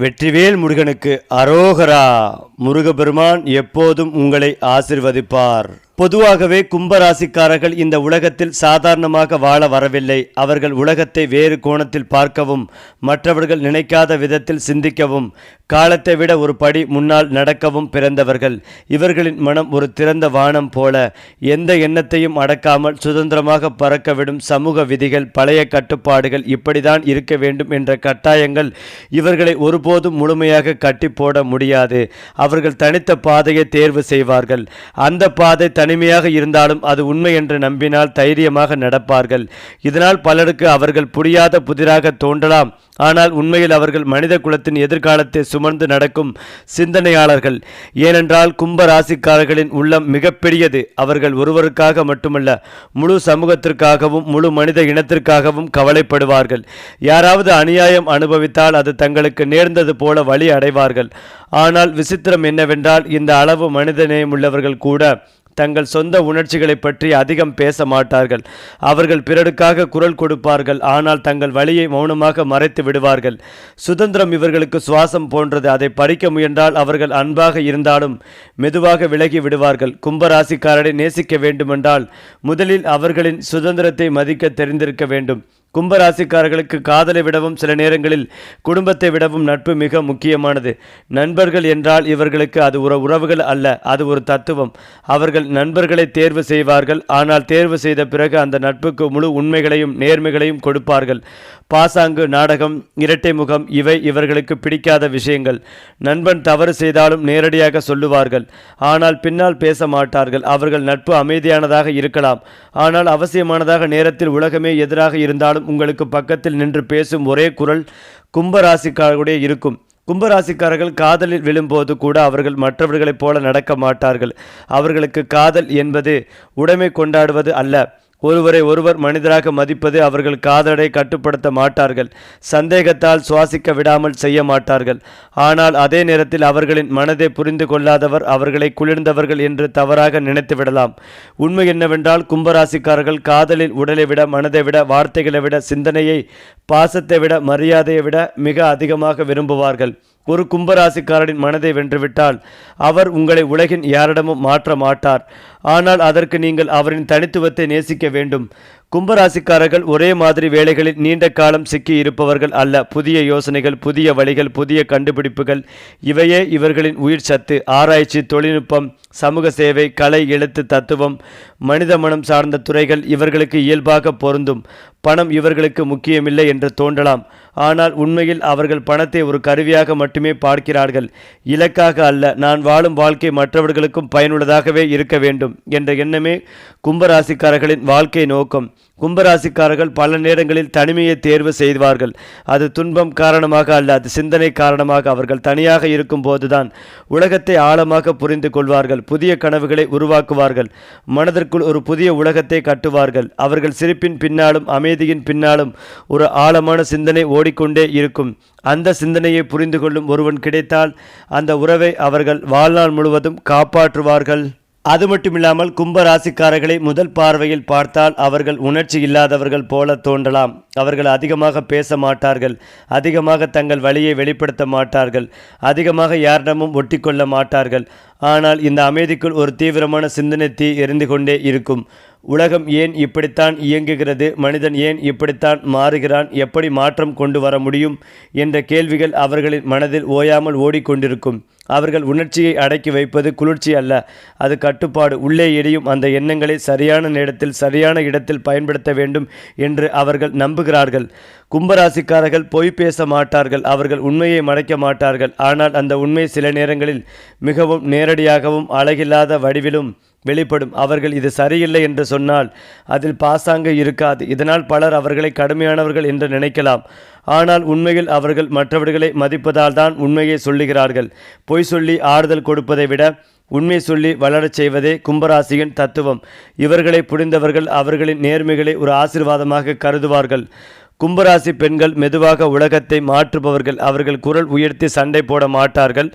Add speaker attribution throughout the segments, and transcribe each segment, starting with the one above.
Speaker 1: வெற்றிவேல் முருகனுக்கு அரோகரா. முருகபெருமான் எப்போதும் உங்களை ஆசிர்வதிப்பார். பொதுவாகவே கும்பராசிக்காரர்கள் இந்த உலகத்தில் சாதாரணமாக வாழ வரவில்லை. அவர்கள் உலகத்தை வேறு கோணத்தில் பார்க்கவும் மற்றவர்கள் நினைக்காத விதத்தில் சிந்திக்கவும் காலத்தை விட ஒரு படி முன்னால் நடக்கவும் பிறந்தவர்கள். இவர்களின் மனம் ஒரு திறந்த வானம் போல எந்த எண்ணத்தையும் அடக்காமல் சுதந்திரமாக பறக்கவிடும் சமூக விதிகள் பழைய கட்டுப்பாடுகள் இப்படிதான் இருக்க வேண்டும் என்ற கட்டாயங்கள் இவர்களை ஒருபோதும் முழுமையாக கட்டி போட முடியாது. அவர்கள் தனித்த பாதையை தேர்வு செய்வார்கள். அந்த பாதை தனிமையாக இருந்தாலும் அது உண்மை என்று நம்பினால் தைரியமாக நடப்பார்கள். இதனால் பலருக்கு அவர்கள் புரியாத புதிராக தோன்றலாம். ஆனால் உண்மையில் அவர்கள் மனித குலத்தின் எதிர்காலத்தை சுமந்து நடக்கும் சிந்தனையாளர்கள். ஏனென்றால் கும்ப ராசிக்காரர்களின் உள்ளம் மிகப்பெரியது. அவர்கள் ஒருவருக்காக மட்டுமல்ல முழு சமூகத்திற்காகவும் முழு மனித இனத்திற்காகவும் கவலைப்படுவார்கள். யாராவது அநியாயம் அனுபவித்தால் அது தங்களுக்கு நேர்ந்தது போல வழி அடைவார்கள். ஆனால் விசித்திரம் என்னவென்றால் இந்த அளவு மனிதநேயம் உள்ளவர்கள் கூட தங்கள் சொந்த உணர்ச்சிகளை பற்றி அதிகம் பேச மாட்டார்கள். அவர்கள் பிறருக்காக குரல் கொடுப்பார்கள் ஆனால் தங்கள் வழியை மௌனமாக மறைத்து விடுவார்கள். சுதந்திரம் இவர்களுக்கு சுவாசம் போன்றது அதை பறிக்க முயன்றால் அவர்கள் அன்பாக இருந்தாலும் மெதுவாக விலகி விடுவார்கள். கும்பராசிக்காரரை நேசிக்க வேண்டுமென்றால் முதலில் அவர்களின் சுதந்திரத்தை மதிக்க தெரிந்திருக்க வேண்டும். கும்பராசிக்காரர்களுக்கு காதலை விடவும் சில நேரங்களில் குடும்பத்தை விடவும் நட்பு மிக முக்கியமானது. நண்பர்கள் என்றால் இவர்களுக்கு அது ஒரு உறவுகள் அல்ல அது ஒரு தத்துவம். அவர்கள் நண்பர்களை தேர்வு செய்வார்கள் ஆனால் தேர்வு செய்த பிறகு அந்த நட்புக்கு முழு உண்மைகளையும் நேர்மைகளையும் கொடுப்பார்கள். பாசாங்கு நாடகம் இரட்டை முகம் இவை இவர்களுக்கு பிடிக்காத விஷயங்கள். நண்பன் தவறு செய்தாலும் நேரடியாக சொல்லுவார்கள். ஆனால் பின்னால் பேச மாட்டார்கள். அவர்கள் நட்பு அமைதியானதாக இருக்கலாம். ஆனால் அவசியமானதாக நேரத்தில் உலகமே எதிராக இருந்தாலும் உங்களுக்கு பக்கத்தில் நின்று பேசும் ஒரே குரல் கும்பராசிக்காரர்களுடைய இருக்கும். கும்பராசிக்காரர்கள் காதலில் விழும்போது கூட அவர்கள் மற்றவர்களைப் போல நடக்க மாட்டார்கள். அவர்களுக்கு காதல் என்பது உடைமை கொண்டாடுவது அல்ல. ஒருவரை ஒருவர் மனிதராக மதிப்பது அவர்கள் காதலை கட்டுப்படுத்த மாட்டார்கள் சந்தேகத்தால் சுவாசிக்க விடாமல் செய்ய மாட்டார்கள். ஆனால் அதே நேரத்தில் அவர்களின் மனதை புரிந்து கொள்ளாதவர் அவர்களை குளிர்ந்தவர்கள் என்று தவறாக நினைத்து விடலாம். உண்மை என்னவென்றால் கும்பராசிக்காரர்கள் காதலில் உடலை விட மனதை விட வார்த்தைகளை விட சிந்தனையை பாசத்தை விட மரியாதையை விட மிக அதிகமாக விரும்புவார்கள். ஒரு கும்பராசிக்காரனின் மனதை வென்றுவிட்டால் அவர் உங்களை உலகின் யாரிடமும் மாற்ற மாட்டார். ஆனால் அதற்கு நீங்கள் அவரின் தனித்துவத்தை நேசிக்க வேண்டும். கும்பராசிக்காரர்கள் ஒரே மாதிரி வேலைகளில் நீண்ட காலம் சிக்கி இருப்பவர்கள் அல்ல. புதிய யோசனைகள் புதிய வழிகள் புதிய கண்டுபிடிப்புகள் இவையே இவர்களின் உயிர் சத்து ஆராய்ச்சி தொழில்நுட்பம் சமூக சேவை கலை எழுத்து தத்துவம் மனித மனம் சார்ந்த துறைகள் இவர்களுக்கு இயல்பாக பொருந்தும். பணம் இவர்களுக்கு முக்கியமில்லை என்று தோன்றலாம். ஆனால் உண்மையில் அவர்கள் பணத்தை ஒரு கருவியாக மட்டுமே பார்க்கிறார்கள். இலக்காக அல்ல நான் வாழும் வாழ்க்கை மற்றவர்களுக்கும் பயனுள்ளதாகவே இருக்க வேண்டும் என்ற எண்ணமே கும்பராசிக்காரர்களின் வாழ்க்கை நோக்கம். கும்பராசிக்காரர்கள் பல நேரங்களில் தனிமையை தேர்வு செய்வார்கள். அது துன்பம் காரணமாக அல்ல அது சிந்தனை காரணமாக அவர்கள் தனியாக இருக்கும் போதுதான் உலகத்தை ஆழமாக புரிந்து கொள்வார்கள் புதிய கனவுகளை உருவாக்குவார்கள் மனதிற்குள் ஒரு புதிய உலகத்தை கட்டுவார்கள். அவர்கள் சிரிப்பின் பின்னாலும் அமைதியின் பின்னாலும் ஒரு ஆழமான சிந்தனை ஓடிக்கொண்டே இருக்கும். அந்த சிந்தனையை புரிந்து கொள்ளும் ஒருவன் கிடைத்தால் அந்த உறவை அவர்கள் வாழ்நாள் முழுவதும் காப்பாற்றுவார்கள். அது மட்டுமில்லாமல் கும்ப ராசிக்காரர்களை முதல் பார்வையில் பார்த்தால் அவர்கள் உணர்ச்சி இல்லாதவர்கள் போல தோன்றலாம். அவர்கள் அதிகமாக பேச மாட்டார்கள். அதிகமாக தங்கள் வழியை வெளிப்படுத்த மாட்டார்கள். அதிகமாக யாரிடமும் ஒட்டிக்கொள்ள மாட்டார்கள். ஆனால் இந்த அமைதிக்குள் ஒரு தீவிரமான சிந்தனை தீ எரிந்து கொண்டே இருக்கும். உலகம் ஏன் இப்படித்தான் இயங்குகிறது? மனிதன் ஏன் இப்படித்தான் மாறுகிறான்? எப்படி மாற்றம் கொண்டு வர முடியும்? என்ற கேள்விகள் அவர்களின் மனதில் ஓயாமல் ஓடிக்கொண்டிருக்கும். அவர்கள் உணர்ச்சியை அடக்கி வைப்பது குளிர்ச்சி அல்ல. அது கட்டுப்பாடு. உள்ளே எரியும் அந்த எண்ணங்களை சரியான நேரத்தில் சரியான இடத்தில் பயன்படுத்த வேண்டும் என்று அவர்கள் நம்புகிறார்கள். கும்பராசிக்காரர்கள் பொய் பேச மாட்டார்கள். அவர்கள் உண்மையை மறைக்க மாட்டார்கள். ஆனால் அந்த உண்மை சில நேரங்களில் மிகவும் நேரடியாகவும் அழகில்லாத வடிவிலும் வெளிப்படும். அவர்கள் இது சரியில்லை என்று சொன்னால் அதில் பாசாங்க இருக்காது. இதனால் பலர் அவர்களை கடுமையானவர்கள் என்று நினைக்கலாம். ஆனால் உண்மையில் அவர்கள் மற்றவர்களை மதிப்பதால் தான் உண்மையை சொல்லுகிறார்கள். பொய் சொல்லி ஆறுதல் கொடுப்பதை விட உண்மை சொல்லி வளரச் செய்வதே கும்பராசியின் தத்துவம். இவர்களை புரிந்தவர்கள் அவர்களின் நேர்மைகளை ஒரு ஆசிர்வாதமாக கருதுவார்கள். கும்பராசி பெண்கள் மெதுவாக உலகத்தை மாற்றுபவர்கள். அவர்கள் குரல் உயர்த்தி சண்டை போட மாட்டார்கள்.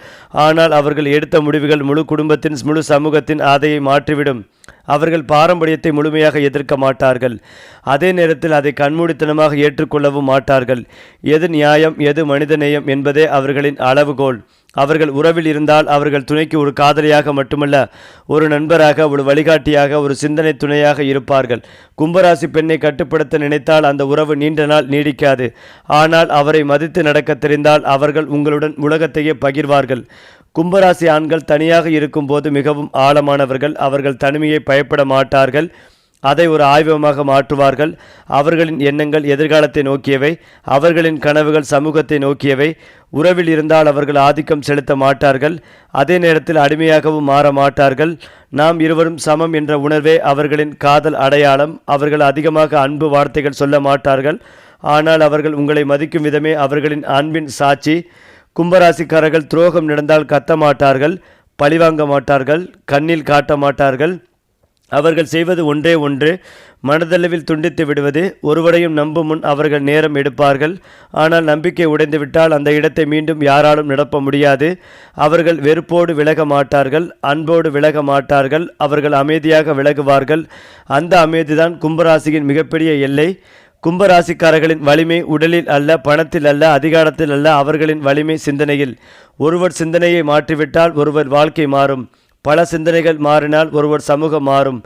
Speaker 1: ஆனால் அவர்கள் எடுத்த முடிவுகள் முழு குடும்பத்தின் முழு சமூகத்தின் ஆதையை மாற்றிவிடும். அவர்கள் பாரம்பரியத்தை முழுமையாக எதிர்க்க மாட்டார்கள். அதே நேரத்தில் அதை கண்மூடித்தனமாக ஏற்றுக்கொள்ளவும் மாட்டார்கள். எது நியாயம் எது மனிதநேயம் என்பதே அவர்களின் அளவுகோல். அவர்கள் உறவில் இருந்தால் அவர்கள் துணைக்கு ஒரு காதலியாக மட்டுமல்ல ஒரு நண்பராக ஒரு வழிகாட்டியாக ஒரு சிந்தனை துணையாக இருப்பார்கள். கும்பராசி பெண்ணை கட்டுப்படுத்த நினைத்தால் அந்த உறவு நீண்ட நாள் நீடிக்காது. ஆனால் அவரை மதித்து நடக்க தெரிந்தால் அவர்கள் உங்களுடன் உலகத்தையே பகிர்வார்கள். கும்பராசி ஆண்கள் தனியாக இருக்கும்போது மிகவும் ஆழமானவர்கள். அவர்கள் தனிமையை பயப்பட மாட்டார்கள். அதை ஒரு ஆய்வமாக மாற்றுவார்கள். அவர்களின் எண்ணங்கள் எதிர்காலத்தை நோக்கியவை. அவர்களின் கனவுகள் சமூகத்தை நோக்கியவை. உறவில் இருந்தால் அவர்கள் ஆதிக்கம் செலுத்த மாட்டார்கள். அதே நேரத்தில் அடிமையாகவும் மாற மாட்டார்கள். நாம் இருவரும் சமம் என்ற உணர்வே அவர்களின் காதல் அடையாளம். அவர்கள் அதிகமாக அன்பு வார்த்தைகள் சொல்ல மாட்டார்கள். ஆனால் அவர்கள் உங்களை மதிக்கும் விதமே அவர்களின் அன்பின் சாட்சி. கும்பராசிக்காரர்கள் துரோகம் நடந்தால் கத்த மாட்டார்கள் பழிவாங்க மாட்டார்கள் கண்ணில் காட்ட மாட்டார்கள். அவர்கள் செய்வது ஒன்றே ஒன்று மனதளவில் துண்டித்து விடுவது ஒருவரையும் நம்பும் முன் அவர்கள் நேரம் எடுப்பார்கள். ஆனால் நம்பிக்கை உடைந்துவிட்டால் அந்த இடத்தை மீண்டும் யாராலும் நிரப்ப முடியாது. அவர்கள் வெறுப்போடு விலக மாட்டார்கள் அன்போடு விலக மாட்டார்கள் அவர்கள் அமைதியாக விலகுவார்கள். அந்த அமைதிதான் கும்பராசியின் மிகப்பெரிய எல்லை. கும்பராசிக்காரர்களின் வலிமை உடலில் அல்ல பணத்தில் அல்ல அதிகாரத்தில் அல்ல அவர்களின் வலிமை சிந்தனையில். ஒருவர் சிந்தனையை மாற்றிவிட்டால் ஒருவர் வாழ்க்கை மாறும். பல சிந்தனைகள் மாறினால் ஒருவர் சமூகம் மாறும்.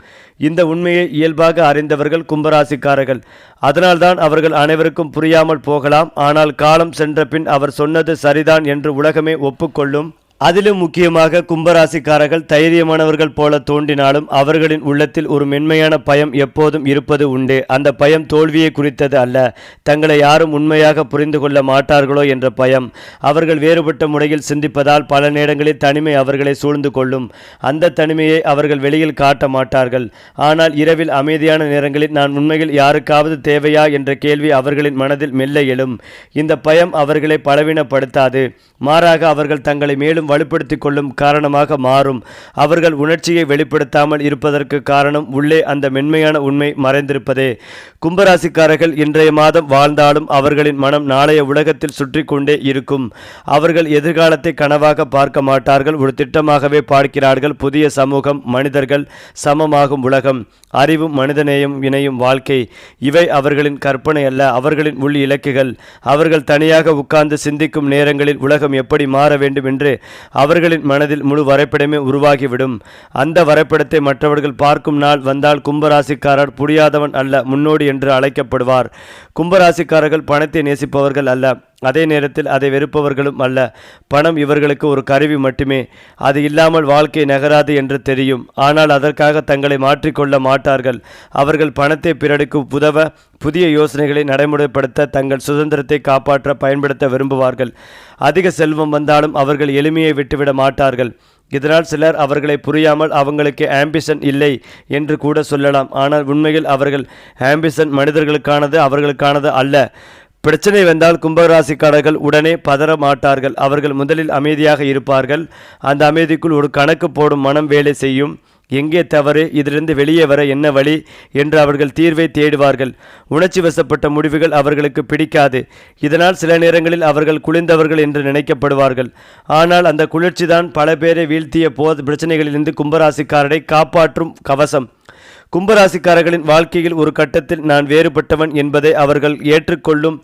Speaker 1: இந்த உண்மையை இயல்பாக அறிந்தவர்கள் கும்பராசிக்காரர்கள். அதனால்தான் அவர்கள் அனைவருக்கும் புரியாமல் போகலாம். ஆனால் காலம் சென்ற பின் அவர் சொன்னது சரிதான் என்று உலகமே ஒப்புக்கொள்ளும். அதிலும் முக்கியமாக கும்பராசிக்காரர்கள் தைரியமானவர்கள் போல தோன்றினாலும் அவர்களின் உள்ளத்தில் ஒரு மென்மையான பயம் எப்போதும் இருப்பது உண்டு. அந்த பயம் தோல்வியை குறித்தது அல்ல. தங்களை யாரும் உண்மையாக புரிந்து கொள்ள மாட்டார்களோ என்ற பயம். அவர்கள் வேறுபட்ட முறையில் சிந்திப்பதால் பல நேரங்களில் தனிமை அவர்களை சூழ்ந்து கொள்ளும். அந்த தனிமையை அவர்கள் வெளியில் காட்ட மாட்டார்கள். ஆனால் இரவில் அமைதியான நேரங்களில் நான் உண்மையில் யாருக்காவது தேவையா என்ற கேள்வி அவர்களின் மனதில் மெல்ல எழும். இந்த பயம் அவர்களை பலவீனப்படுத்தாது. மாறாக அவர்கள் தங்களை மேலும் வலுப்படுத்திக் கொள்ளும் காரணமாக மாறும். அவர்கள் உணர்ச்சியை வெளிப்படுத்தாமல் இருப்பதற்கு காரணம் உள்ளே அந்த மென்மையான உண்மை மறைந்திருப்பதே. கும்பராசிக்காரர்கள் இன்றைய மாதம் வாழ்ந்தாலும் அவர்களின் மனம் நாளைய உலகத்தில் சுற்றி கொண்டே இருக்கும். அவர்கள் எதிர்காலத்தை கனவாக பார்க்க மாட்டார்கள் ஒரு திட்டமாகவே பார்க்கிறார்கள். புதிய சமூகம் மனிதர்கள் சமமாகும் உலகம். அறிவும் மனிதநேயம் இணையும் வாழ்க்கை. இவை அவர்களின் கற்பனை அல்ல அவர்களின் உள் இலக்குகள். அவர்கள் தனியாக உட்கார்ந்து சிந்திக்கும் நேரங்களில் உலகம் எப்படி மாற வேண்டும் என்று அவர்களின் மனதில் முழு வரைபடமே உருவாகிவிடும். அந்த வரைபடத்தை மற்றவர்கள் பார்க்கும் நாள் வந்தால் கும்பராசிக்காரர் புரியாதவன் அல்ல முன்னோடி என்று அழைக்கப்படுவார். கும்பராசிக்காரர்கள் பணத்தை நேசிப்பவர்கள் அல்ல. அதே நேரத்தில் அதை வெறுப்பவர்களும் அல்ல. பணம் இவர்களுக்கு ஒரு கருவி மட்டுமே. அது இல்லாமல் வாழ்க்கை நகராது என்று தெரியும். ஆனால் அதற்காக தங்களை மாற்றிக்கொள்ள மாட்டார்கள். அவர்கள் பணத்தை பிறருக்கு உதவ புதிய யோசனைகளை நடைமுறைப்படுத்த தங்கள் சுதந்திரத்தை காப்பாற்ற பயன்படுத்த விரும்புவார்கள். அதிக செல்வம் வந்தாலும் அவர்கள் எளிமையை விட்டுவிட மாட்டார்கள். இதனால் சிலர் அவர்களை புரியாமல் அவங்களுக்கு ஆம்பிஷன் இல்லை என்று கூட சொல்லலாம். ஆனால் உண்மையில் அவர்கள் ஆம்பிஷன் மனிதர்களுக்கானது அவர்களுக்கானது அல்ல. பிரச்சனை வந்தால் கும்பராசிக்காரர்கள் உடனே பதற மாட்டார்கள். அவர்கள் முதலில் அமைதியாக இருப்பார்கள். அந்த அமைதிக்குள் ஒரு கணக்கு போடும் மனம் வேலை செய்யும். எங்கே தவறு இதிலிருந்து வெளியே வர என்ன வழி என்று அவர்கள் தீர்வை தேடுவார்கள். உணர்ச்சி வசப்பட்ட முடிவுகள் அவர்களுக்கு பிடிக்காது. இதனால் சில நேரங்களில் அவர்கள் குளிர்ந்தவர்கள் என்று நினைக்கப்படுவார்கள். ஆனால் அந்த குளிர்ச்சிதான் பல பேரை வீழ்த்திய போது பிரச்சனைகளிலிருந்து கும்பராசிக்காரரை காப்பாற்றும் கவசம். கும்பராசிக்காரர்களின் வாழ்க்கையில் ஒரு கட்டத்தில் நான் வேறுபட்டவன் என்பதை அவர்கள் ஏற்றுக்கொள்ளும்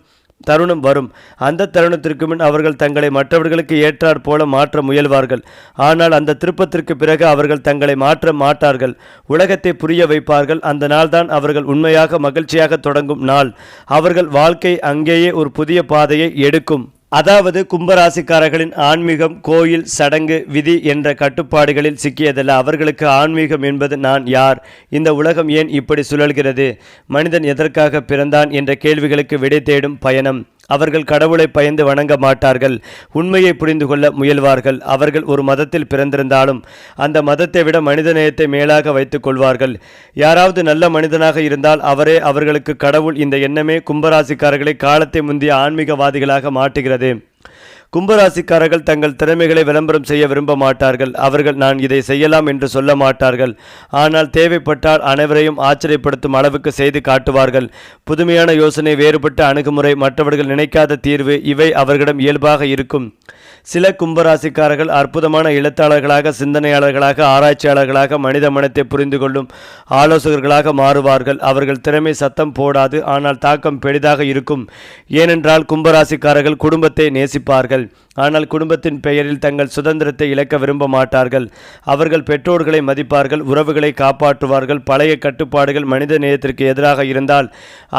Speaker 1: தருணம் வரும். அந்த தருணத்திற்கு முன் அவர்கள் தங்களை மற்றவர்களுக்கு ஏற்றாற் போல மாற்ற முயல்வார்கள். ஆனால் அந்த திருப்பத்திற்கு பிறகு அவர்கள் தங்களை மாற்ற மாட்டார்கள். உலகத்தை புரிய வைப்பார்கள். அந்த நாள்தான் அவர்கள் உண்மையாக மகிழ்ச்சியாக தொடங்கும் நாள். அவர்கள் வாழ்க்கை அங்கேயே ஒரு புதிய பாதையை எடுக்கும். அதாவது கும்பராசிக்காரர்களின் ஆன்மீகம் கோயில் சடங்கு விதி என்ற கட்டுப்பாடுகளில் சிக்கியதல்ல. அவர்களுக்கு ஆன்மீகம் என்பது நான் யார்? இந்த உலகம் ஏன் இப்படி சுழல்கிறது? மனிதன் எதற்காக பிறந்தான் என்ற கேள்விகளுக்கு விடை தேடும் பயணம். அவர்கள் கடவுளை பயந்து வணங்க மாட்டார்கள். உண்மையை புரிந்து கொள்ள முயல்வார்கள். அவர்கள் ஒரு மதத்தில் பிறந்திருந்தாலும் அந்த மதத்தை விட மனிதநேயத்தை மேலாக வைத்துக் கொள்வார்கள். யாராவது நல்ல மனிதனாக இருந்தால் அவரே அவர்களுக்கு கடவுள். இந்த எண்ணமே கும்பராசிக்காரர்களை காலத்தை முந்திய ஆன்மீகவாதிகளாக மாட்டுகிறது கும்பராசிக்காரர்கள் தங்கள் திறமைகளை விளம்பரம் செய்ய விரும்ப மாட்டார்கள் அவர்கள் நான் இதை செய்யலாம் என்று சொல்ல மாட்டார்கள். ஆனால் தேவைப்பட்டால் அனைவரையும் ஆச்சரியப்படுத்தும் அளவுக்கு செய்து காட்டுவார்கள். புதுமையான யோசனை வேறுபட்ட அணுகுமுறை மற்றவர்கள் நினைக்காத தீர்வு இவை அவர்களிடம் இயல்பாக இருக்கும். சில கும்பராசிக்காரர்கள் அற்புதமான எழுத்தாளர்களாக சிந்தனையாளர்களாக ஆராய்ச்சியாளர்களாக மனித மனத்தை புரிந்து கொள்ளும் ஆலோசகர்களாக மாறுவார்கள். அவர்கள் திறமை சத்தம் போடாது ஆனால் தாக்கம் பெரிதாக இருக்கும். ஏனென்றால் கும்பராசிக்காரர்கள் குடும்பத்தை நேசிப்பார்கள். ஆனால் குடும்பத்தின் பெயரில் தங்கள் சுதந்திரத்தை இழக்க விரும்ப மாட்டார்கள். அவர்கள் பெற்றோர்களை மதிப்பார்கள் உறவுகளை காப்பாற்றுவார்கள் பழைய கட்டுப்பாடுகள் மனித நேயத்திற்கு எதிராக இருந்தால்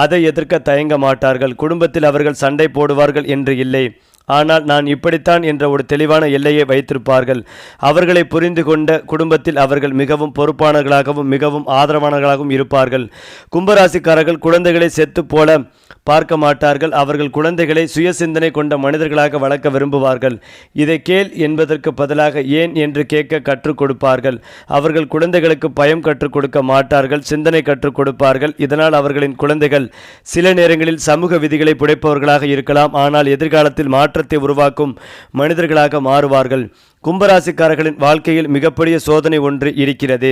Speaker 1: அதை எதிர்க்க தயங்க மாட்டார்கள். குடும்பத்தில் அவர்கள் சண்டை போடுவார்கள் என்று இல்லை. ஆனால் நான் இப்படித்தான் என்ற ஒரு தெளிவான எல்லையை வைத்திருப்பார்கள். அவர்களை புரிந்து கொண்ட குடும்பத்தில் அவர்கள் மிகவும் பொறுப்பானவர்களாகவும் மிகவும் ஆதரவானவர்களாகவும் இருப்பார்கள். கும்பராசிக்காரர்கள் குழந்தைகளை செத்து போல பார்க்க மாட்டார்கள். அவர்கள் குழந்தைகளை சுய சிந்தனை கொண்ட மனிதர்களாக வளர்க்க விரும்புவார்கள். இதை கேள் என்பதற்கு பதிலாக ஏன் என்று கேட்க கற்றுக் கொடுப்பார்கள். அவர்கள் குழந்தைகளுக்கு பயம் கற்றுக் கொடுக்க மாட்டார்கள் சிந்தனை கற்றுக் கொடுப்பார்கள். இதனால் அவர்களின் குழந்தைகள் சில நேரங்களில் சமூக விதிகளை புடைப்பவர்களாக இருக்கலாம். ஆனால் எதிர்காலத்தில் மாற்ற மாற்றத்தை உருவாக்கும் மனிதர்களாக மாறுவார்கள். கும்பராசிக்காரர்களின் வாழ்க்கையில் மிகப்பெரிய சோதனை ஒன்று இருக்கிறது.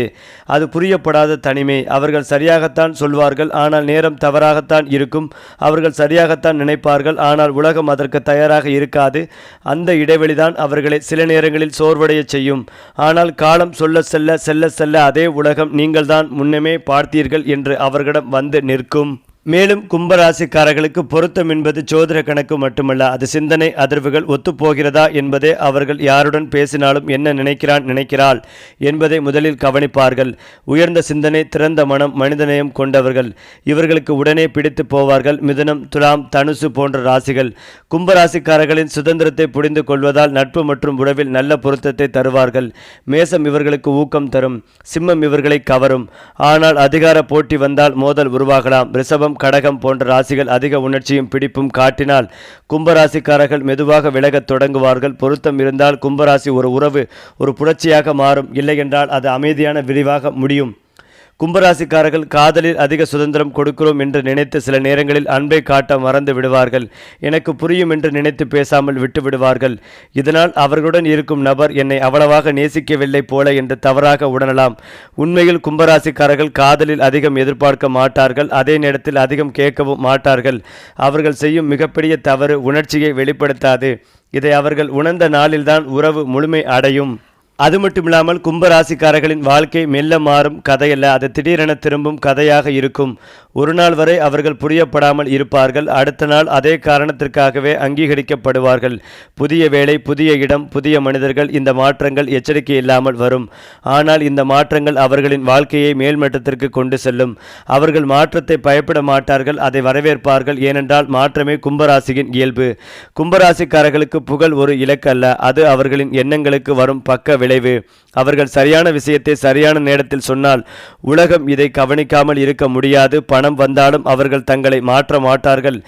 Speaker 1: அது புரியப்படாத தனிமை. அவர்கள் சரியாகத்தான் சொல்வார்கள் ஆனால் நேரம் தவறாகத்தான் இருக்கும். அவர்கள் சரியாகத்தான் நினைப்பார்கள் ஆனால் உலகம் அதற்கு தயாராக இருக்காது. அந்த இடைவெளிதான் அவர்களை சில நேரங்களில் சோர்வடைய செய்யும். ஆனால் காலம் சொல்ல செல்ல செல்ல செல்ல அதே உலகம் நீங்கள்தான் முன்னமே பார்த்தீர்கள் என்று அவர்களிடம் வந்து நிற்கும். மேலும் கும்பராசிக்காரர்களுக்கு பொருத்தம் என்பது ஜோதிட கணக்கு மட்டுமல்ல. அது சிந்தனை அதிர்வுகள் ஒத்துப்போகிறதா என்பதே அவர்கள் யாருடன் பேசினாலும் என்ன நினைக்கிறான் நினைக்கிறாள் என்பதை முதலில் கவனிப்பார்கள். உயர்ந்த சிந்தனை திறந்த மனம் மனிதநேயம் கொண்டவர்கள். இவர்களுக்கு உடனே பிடித்து போவார்கள். மிதுனம் துலாம் தனுசு போன்ற ராசிகள். கும்பராசிக்காரர்களின் சுதந்திரத்தை புரிந்து கொள்வதால் நட்பு மற்றும் உறவில் நல்ல பொருத்தத்தை தருவார்கள். மேசம் இவர்களுக்கு ஊக்கம் தரும். சிம்மம் இவர்களை கவரும். ஆனால் அதிகார போட்டி வந்தால் மோதல் உருவாகலாம். ரிஷபம் கடகம் போன்ற ராசிகள் அதிக உணர்ச்சியும் பிடிப்பும் காட்டினால் கும்பராசிக்காரர்கள் மெதுவாக விலகத் தொடங்குவார்கள். பொருத்தம் இருந்தால் கும்பராசி ஒரு உறவு ஒரு புரட்சியாக மாறும். இல்லையென்றால் அது அமைதியான விரிவாக முடியும். கும்பராசிக்காரர்கள் காதலில் அதிக சுதந்திரம் கொடுக்கிறோம் என்று நினைத்து சில நேரங்களில் அன்பை காட்ட மறந்து விடுவார்கள். எனக்கு புரியும் என்று நினைத்து பேசாமல் விட்டு விடுவார்கள். இதனால் அவர்களுடன் இருக்கும் நபர் என்னை அவ்வளவாக நேசிக்கவில்லை போல என்று தவறாக உணரலாம். உண்மையில் கும்பராசிக்காரர்கள் காதலில் அதிகம் எதிர்பார்க்க மாட்டார்கள். அதே நேரத்தில் அதிகம் கேட்கவும் மாட்டார்கள். அவர்கள் செய்யும் மிகப்பெரிய தவறு உணர்ச்சியை வெளிப்படுத்தாது. இதை அவர்கள் உணர்ந்த நாளில்தான் உறவு முழுமை அடையும். அது மட்டும் இல்லாமல் கும்பராசிக்காரர்களின் வாழ்க்கை மெல்ல மாறும் கதையல்ல. அது திடீரென திரும்பும் கதையாக இருக்கும். ஒரு நாள் வரை அவர்கள் புரியப்படாமல் இருப்பார்கள். அடுத்த நாள் அதே காரணத்திற்காகவே அங்கீகரிக்கப்படுவார்கள். புதிய வேலை புதிய இடம் புதிய மனிதர்கள் இந்த மாற்றங்கள் எச்சரிக்கை இல்லாமல் வரும். ஆனால் இந்த மாற்றங்கள் அவர்களின் வாழ்க்கையை மேல்மட்டத்திற்கு கொண்டு செல்லும். அவர்கள் மாற்றத்தை பயப்பட மாட்டார்கள் அதை வரவேற்பார்கள். ஏனென்றால் மாற்றமே கும்பராசியின் இயல்பு. கும்பராசிக்காரர்களுக்கு புகழ் ஒரு இலக்கல்ல அது அவர்களின் எண்ணங்களுக்கு வரும் பக்க விளைவு. அவர்கள் சரியான விஷயத்தை சரியான நேரத்தில் சொன்னால் உலகம் இதை கவனிக்காமல் இருக்க முடியாது. பணம் வந்தாலும் அவர்கள் தங்களை மாற்ற மாட்டார்கள்.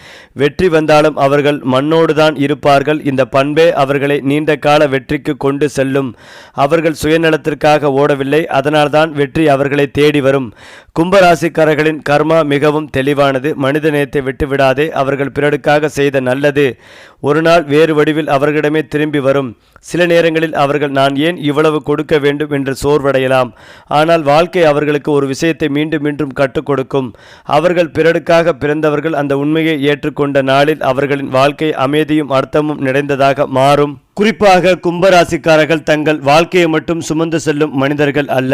Speaker 1: வெற்றி வந்தாலும் அவர்கள் மண்ணோடுதான் இருப்பார்கள். இந்த பண்பே அவர்களை நீண்ட கால வெற்றிக்கு கொண்டு செல்லும். அவர்கள் சுயநலத்திற்காக ஓடவில்லை. அதனால்தான் வெற்றி அவர்களை தேடி வரும். கும்பராசிக்காரர்களின் கர்மா மிகவும் தெளிவானது. மனித நேயத்தை விட்டுவிடாதே அவர்கள் பிறருக்காக செய்த நல்லது. ஒரு நாள் வேறு வடிவில் அவர்களிடமே திரும்பி வரும். சில நேரங்களில் அவர்கள் நான் ஏன் இவ்வளவு கொடுக்க வேண்டும் என்று சோர்வடையலாம்? ஆனால் வாழ்க்கை அவர்களுக்கு ஒரு விஷயத்தை மீண்டும் மீண்டும் கற்றுக் கொடுக்கும். அவர்கள் பிறருக்காக பிறந்தவர்கள் அந்த உண்மையை ஏற்றுக்கொண்ட நாளில் அவர்களின் வாழ்க்கை அமைதியும் அர்த்தமும் நிறைந்ததாக மாறும். குறிப்பாக கும்பராசிக்காரர்கள் தங்கள் வாழ்க்கையை மட்டும் சுமந்து செல்லும் மனிதர்கள் அல்ல.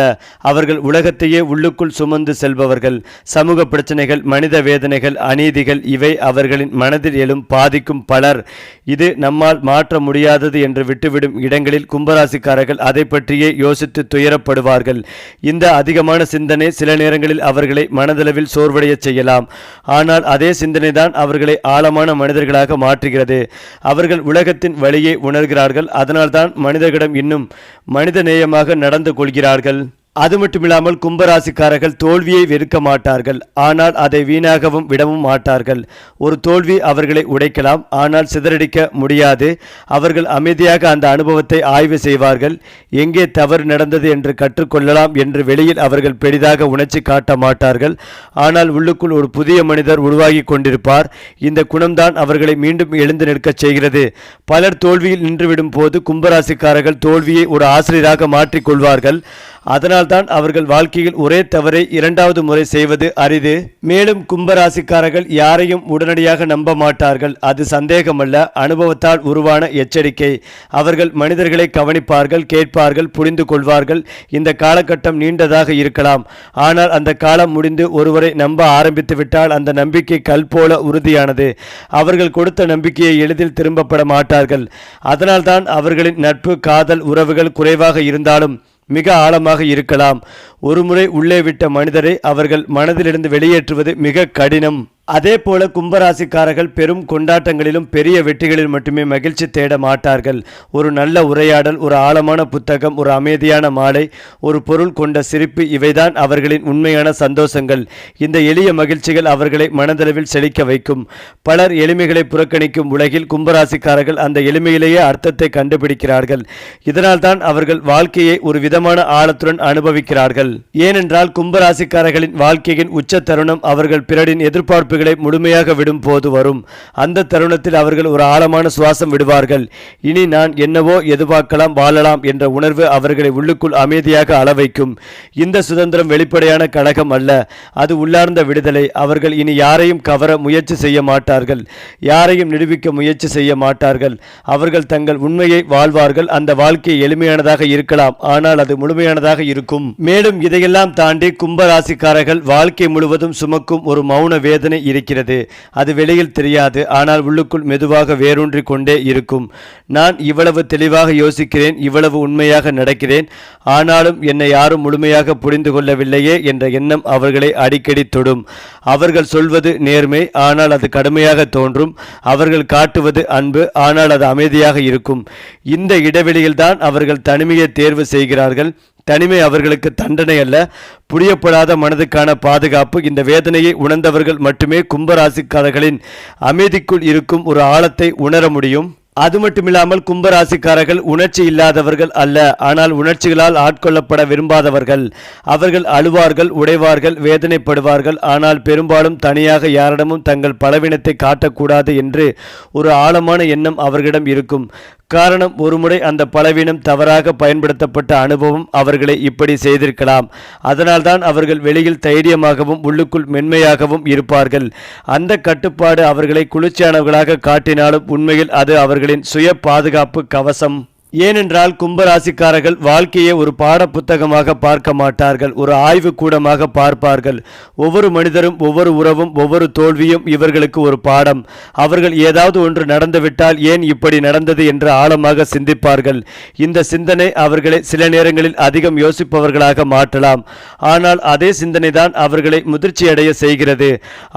Speaker 1: அவர்கள் உலகத்தையே உள்ளுக்குள் சுமந்து செல்பவர்கள். சமூக பிரச்சனைகள் மனித வேதனைகள் அநீதிகள் இவை அவர்களின் மனதில் எழும் பாதிக்கும் பலர். இது நம்மால் மாற்ற முடியாதது என்று விட்டுவிடும் இடங்களில் கும்பராசிக்காரர்கள் அதை பற்றியே யோசித்து துயரப்படுவார்கள். இந்த அதிகமான சிந்தனை சில நேரங்களில் அவர்களை மனதளவில் சோர்வடையச் செய்யலாம். ஆனால் அதே சிந்தனைதான் அவர்களை ஆழமான மனிதர்களாக மாற்றுகிறது. அவர்கள் உலகத்தின் வழியை பேசுகிறார்கள் அதனால்தான் மனிதர்களிடம் இன்னும் மனித நேயமாக நடந்து கொள்கிறார்கள். அது மட்டுமில்லாமல் கும்பராசிக்காரர்கள் தோல்வியை வெறுக்க மாட்டார்கள். ஆனால் அதை வீணாகவும் விடவும் மாட்டார்கள். ஒரு தோல்வி அவர்களை உடைக்கலாம். ஆனால் சிதறடிக்க முடியாது. அவர்கள் அமைதியாக அந்த அனுபவத்தை ஆய்வு செய்வார்கள். எங்கே தவறு நடந்தது என்று கற்றுக்கொள்ளலாம் என்று வெளியில் அவர்கள் பெரிதாக உணர்ச்சி காட்ட மாட்டார்கள். ஆனால் உள்ளுக்குள் ஒரு புதிய மனிதர் உருவாகி கொண்டிருப்பார். இந்த குணம்தான் அவர்களை மீண்டும் எழுந்து நிற்கச் செய்கிறது. பலர் தோல்வியில் நின்றுவிடும் போது கும்பராசிக்காரர்கள் தோல்வியை ஒரு ஆசிரியராக மாற்றிக்கொள்வார்கள் அதனால் அதனால்தான் அவர்கள் வாழ்க்கையில் ஒரே தவறை இரண்டாவது முறை செய்வது அரிது. மேலும் கும்பராசிக்காரர்கள் யாரையும் உடனடியாக நம்ப மாட்டார்கள். அது சந்தேகமல்ல. அனுபவத்தால் உருவான எச்சரிக்கை. அவர்கள் மனிதர்களை கவனிப்பார்கள் கேட்பார்கள் புரிந்து கொள்வார்கள். இந்த காலகட்டம் நீண்டதாக இருக்கலாம். ஆனால் அந்த காலம் முடிந்து ஒருவரை நம்ப ஆரம்பித்துவிட்டால் அந்த நம்பிக்கை கல் போல உறுதியானது. அவர்கள் கொடுத்த நம்பிக்கையை எளிதில் திரும்பப்பட மாட்டார்கள். அதனால்தான் அவர்களின் நட்பு காதல் உறவுகள் குறைவாக இருந்தாலும் மிக ஆழமாக இருக்கலாம். ஒருமுறை உள்ளே விட்ட மனிதரை அவர்கள் மனதிலிருந்து வெளியேற்றுவது மிக கடினம். அதே போல கும்பராசிக்காரர்கள் பெரும் கொண்டாட்டங்களிலும் பெரிய வெற்றிகளில் மட்டுமே மகிழ்ச்சி தேட மாட்டார்கள். ஒரு நல்ல உரையாடல் ஒரு ஆழமான புத்தகம் ஒரு அமைதியான மாலை ஒரு பொருள் கொண்ட சிரிப்பு இவைதான் அவர்களின் உண்மையான சந்தோஷங்கள். இந்த எளிய மகிழ்ச்சிகள் அவர்களை மனதளவில் செழிக்க வைக்கும். பலர் எளிமைகளை புறக்கணிக்கும் உலகில் கும்பராசிக்காரர்கள் அந்த எளிமையிலேயே அர்த்தத்தை கண்டுபிடிக்கிறார்கள். இதனால்தான் அவர்கள் வாழ்க்கையை ஒரு விதமான ஆழத்துடன் அனுபவிக்கிறார்கள். ஏனென்றால் கும்பராசிக்காரர்களின் வாழ்க்கையின் உச்ச தருணம் அவர்கள் பிறரின் எதிர்பார்ப்பு முழுமையாக விடும் போது வரும். அந்த தருணத்தில் அவர்கள் ஒரு ஆழமான சுவாசம் விடுவார்கள். இனி நான் என்னவோ எதிர்பார்க்கலாம் வாழலாம் என்ற உணர்வு அவர்களை உள்ளுக்குள் அமைதியாக அளவைக்கும். இந்த சுதந்திரம் வெளிப்படையான கழகம் அல்ல அது உள்ளார்ந்த விடுதலை. அவர்கள் இனி யாரையும் கவர முயற்சி செய்ய மாட்டார்கள். யாரையும் நிரூபிக்க முயற்சி செய்ய மாட்டார்கள். அவர்கள் தங்கள் உண்மையை வாழ்வார்கள். அந்த வாழ்க்கை எளிமையானதாக இருக்கலாம் ஆனால் அது முழுமையானதாக இருக்கும். மேலும் இதையெல்லாம் தாண்டி கும்பராசிக்காரர்கள் வாழ்க்கை முழுவதும் சுமக்கும் ஒரு மௌன வேதனை இருக்கிறது. அது வெளியில் தெரியாது. ஆனால் உள்ளுக்குள் மெதுவாக வேரூன்றி கொண்டே இருக்கும். நான் இவ்வளவு தெளிவாக யோசிக்கிறேன் இவ்வளவு உண்மையாக நடக்கிறேன். ஆனாலும் என்னை யாரும் முழுமையாக புரிந்து கொள்ளவில்லையே என்ற எண்ணம் அவர்களை அடிக்கடி தொடும். அவர்கள் சொல்வது நேர்மை ஆனால் அது கடுமையாக தோன்றும். அவர்கள் காட்டுவது அன்பு ஆனால் அது அமைதியாக இருக்கும். இந்த இடைவெளியில்தான் அவர்கள் தனிமையை தேர்வு செய்கிறார்கள். தனிமை அவர்களுக்கு தண்டனை அல்ல. புரியப்படாத மனதுக்கான பாதுகாப்பு. இந்த வேதனையை உணர்ந்தவர்கள் மட்டுமே கும்பராசிக்காரர்களின் அமைதிக்குள் இருக்கும் ஒரு ஆழத்தை உணர முடியும். அது மட்டுமில்லாமல் கும்பராசிக்காரர்கள் உணர்ச்சி இல்லாதவர்கள் அல்ல. ஆனால் உணர்ச்சிகளால் ஆட்கொள்ளப்பட விரும்பாதவர்கள். அவர்கள் அழுவார்கள் உடைவார்கள் வேதனைப்படுவார்கள். ஆனால் பெரும்பாலும் தனியாக யாரிடமும் தங்கள் பலவீனத்தை காட்டக்கூடாது என்று ஒரு ஆழமான எண்ணம் அவர்களிடம் இருக்கும். காரணம் ஒருமுறை அந்த பலவீனம் தவறாக பயன்படுத்தப்பட்ட அனுபவம் அவர்களை இப்படி செய்திருக்கலாம். அதனால்தான் அவர்கள் வெளியில் தைரியமாகவும் உள்ளுக்குள் மென்மையாகவும் இருப்பார்கள். அந்த கட்டுப்பாடு அவர்களை குளிர்ச்சியானவர்களாக காட்டினாலும் உண்மையில் அது அவர்களின் சுய பாதுகாப்பு கவசம். ஏனென்றால் கும்பராசிக்காரர்கள் வாழ்க்கையை ஒரு பாட புத்தகமாக பார்க்க மாட்டார்கள் ஒரு ஆய்வு கூடமாக பார்ப்பார்கள். ஒவ்வொரு மனிதரும் ஒவ்வொரு உறவும் ஒவ்வொரு தோல்வியும் இவர்களுக்கு ஒரு பாடம். அவர்கள் ஏதாவது ஒன்று நடந்துவிட்டால் ஏன் இப்படி நடந்தது என்று ஆழமாக சிந்திப்பார்கள். இந்த சிந்தனை அவர்களை சில நேரங்களில் அதிகம் யோசிப்பவர்களாக மாற்றலாம். ஆனால் அதே சிந்தனை தான் அவர்களை முதிர்ச்சியடைய செய்கிறது.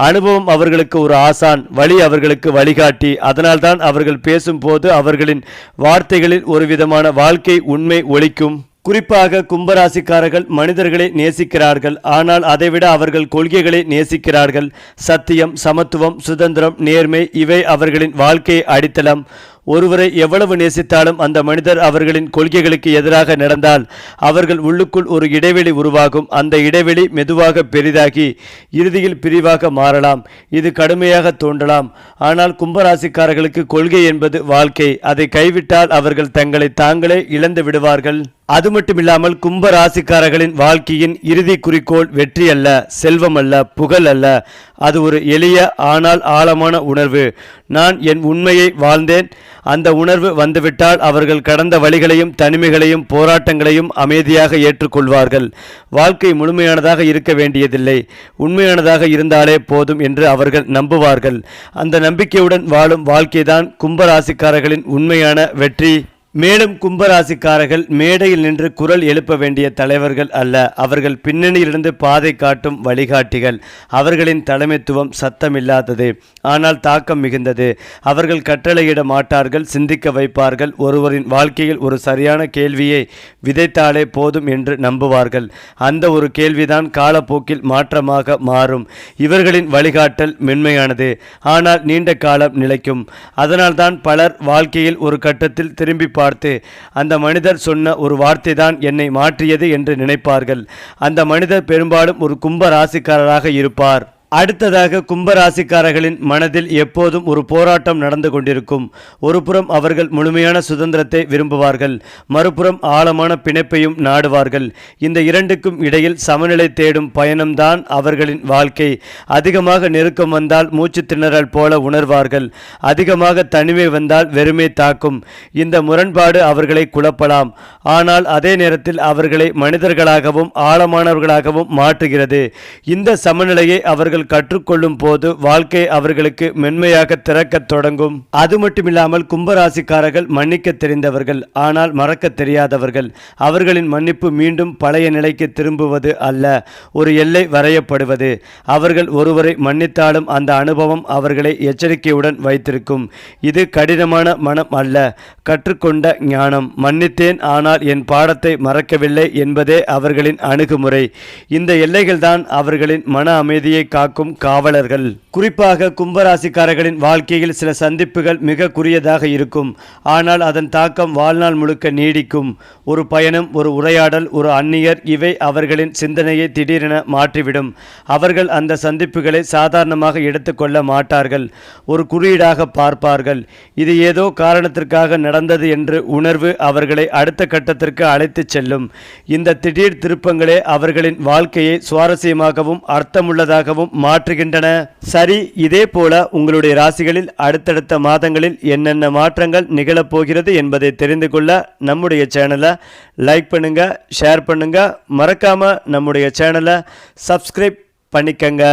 Speaker 1: அனுபவம் அவர்களுக்கு ஒரு ஆசான் வழி அவர்களுக்கு வழிகாட்டி. அதனால்தான் அவர்கள் பேசும்போது அவர்களின் வார்த்தைகளில் ஒரு விதமான வாழ்க்கை உண்மை ஒழிக்கும். குறிப்பாக கும்பராசிக்காரர்கள் மனிதர்களை நேசிக்கிறார்கள். ஆனால் அதைவிட அவர்கள் கொள்கைகளை நேசிக்கிறார்கள். சத்தியம் சமத்துவம் சுதந்திரம் நேர்மை இவை அவர்களின் வாழ்க்கை அடித்தளம். ஒருவரை எவ்வளவு நேசித்தாலும் அந்த மனிதர் அவர்களின் கொள்கைகளுக்கு எதிராக நடந்தால் அவர்கள் உள்ளுக்குள் ஒரு இடைவெளி உருவாகும். அந்த இடைவெளி மெதுவாக பெரிதாகி இறுதியில் பிரிவாக மாறலாம். இது கடுமையாக தோன்றலாம். ஆனால் கும்பராசிக்காரர்களுக்கு கொள்கை என்பது வாழ்க்கை. அதை கைவிட்டால் அவர்கள் தங்களை தாங்களே இழந்து விடுவார்கள். அது மட்டுமில்லாமல் கும்ப ராசிக்காரர்களின் வாழ்க்கையின் இறுதி குறிக்கோள் வெற்றி அல்ல செல்வம் அல்ல புகழ் அல்ல. அது ஒரு எளிய ஆனால் ஆழமான உணர்வு. நான் என் உண்மையை வாழ்ந்தேன். அந்த உணர்வு வந்துவிட்டால் அவர்கள் கடந்த வழிகளையும் தனிமைகளையும் போராட்டங்களையும் அமைதியாக ஏற்றுக்கொள்வார்கள். வாழ்க்கை முழுமையானதாக இருக்க வேண்டியதில்லை. உண்மையானதாக இருந்தாலே போதும் என்று அவர்கள் நம்புவார்கள். அந்த நம்பிக்கையுடன் வாழும் வாழ்க்கைதான் கும்பராசிக்காரர்களின் உண்மையான வெற்றி. மேலும் கும்பராசிக்காரர்கள் மேடையில் நின்று குரல் எழுப்ப வேண்டிய தலைவர்கள் அல்ல. அவர்கள் பின்னணியிலிருந்து பாதை காட்டும் வழிகாட்டிகள். அவர்களின் தலைமைத்துவம் சத்தமில்லாதது. ஆனால் தாக்கம் மிகுந்தது. அவர்கள் கட்டளையிட மாட்டார்கள் சிந்திக்க வைப்பார்கள். ஒருவரின் வாழ்க்கையில் ஒரு சரியான கேள்வியை விதைத்தாலே போதும் என்று நம்புவார்கள். அந்த ஒரு கேள்விதான் காலப்போக்கில் மாற்றமாக மாறும். இவர்களின் வழிகாட்டல் மென்மையானது. ஆனால் நீண்ட காலம் நிலைக்கும். அதனால்தான் பலர் வாழ்க்கையில் ஒரு கட்டத்தில் திரும்பி பார்த்து அந்த மனிதர் சொன்ன ஒரு வார்த்தை தான் என்னை மாற்றியது என்று நினைப்பார்கள். அந்த மனிதர் பெரும்பாலும் ஒரு கும்ப ராசிக்காரராக இருப்பார். அடுத்ததாக கும்பராசிக்காரர்களின் மனதில் எப்போதும் ஒரு போராட்டம் நடந்து கொண்டிருக்கும். ஒருபுறம் அவர்கள் முழுமையான சுதந்திரத்தை விரும்புவார்கள். மறுபுறம் ஆழமான பிணைப்பையும் நாடுவார்கள். இந்த இரண்டுக்கும் இடையில் சமநிலை தேடும் பயணம்தான் அவர்களின் வாழ்க்கை. அதிகமாக நெருக்கம் வந்தால் மூச்சு திணறல் போல உணர்வார்கள். அதிகமாக தனிமை வந்தால் வெறுமை தாக்கும். இந்த முரண்பாடு அவர்களை குழப்பலாம். ஆனால் அதே நேரத்தில் அவர்களை மனிதர்களாகவும் ஆழமானவர்களாகவும் மாற்றுகிறது. இந்த சமநிலையை அவர்கள் கற்றுக்கொள்ளும் போது வாழ்க்கை அவர்களுக்கு மென்மையாக திறக்க தொடங்கும். அது மட்டுமில்லாமல் கும்பராசிக்காரர்கள் மன்னிக்க தெரிந்தவர்கள் ஆனால் மறக்க தெரியாதவர்கள். அவர்களின் மன்னிப்பு மீண்டும் பழைய நிலைக்கு திரும்புவது அல்ல ஒரு எல்லை வரையப்படுவது. அவர்கள் ஒருவரை மன்னித்தாலும் அந்த அனுபவம் அவர்களை எச்சரிக்கையுடன் வைத்திருக்கும். இது கடினமான மனம் அல்ல கற்றுக்கொண்ட ஞானம். மன்னித்தேன் ஆனால் என் பாடத்தை மறக்கவில்லை என்பதே அவர்களின் அணுகுமுறை. இந்த எல்லைகள்தான் அவர்களின் மன அமைதியை காக்கும் காவலர்கள். குறிப்பாக கும்பராசிக்காரர்களின் வாழ்க்கையில் சில சந்திப்புகள் மிக குறியதாக இருக்கும். ஆனால் அதன் தாக்கம் வாழ்நாள் முழுக்க நீடிக்கும். ஒரு பயணம் ஒரு உரையாடல் ஒரு அந்நியர் இவை அவர்களின் சிந்தனையை திடீரென மாற்றிவிடும். அவர்கள் அந்த சந்திப்புகளை சாதாரணமாக எடுத்துக்கொள்ள மாட்டார்கள். ஒரு குறியீடாக பார்ப்பார்கள். இது ஏதோ காரணத்திற்காக நடந்தது என்று உணர்வு அவர்களை அடுத்த கட்டத்திற்கு அழைத்துச் செல்லும். இந்த திடீர் திருப்பங்களே அவர்களின் வாழ்க்கையை சுவாரஸ்யமாகவும் அர்த்தமுள்ளதாகவும் மாற்றுகின்றன. சரி இதே போல உங்களுடைய ராசிகளில் அடுத்தடுத்த மாதங்களில் என்னென்ன மாற்றங்கள் நிகழப்போகிறது என்பதை தெரிந்து கொள்ள நம்முடைய சேனலை லைக் பண்ணுங்க ஷேர் பண்ணுங்க. மறக்காம நம்முடைய சேனலை சப்ஸ்கிரைப் பண்ணிக்கங்க.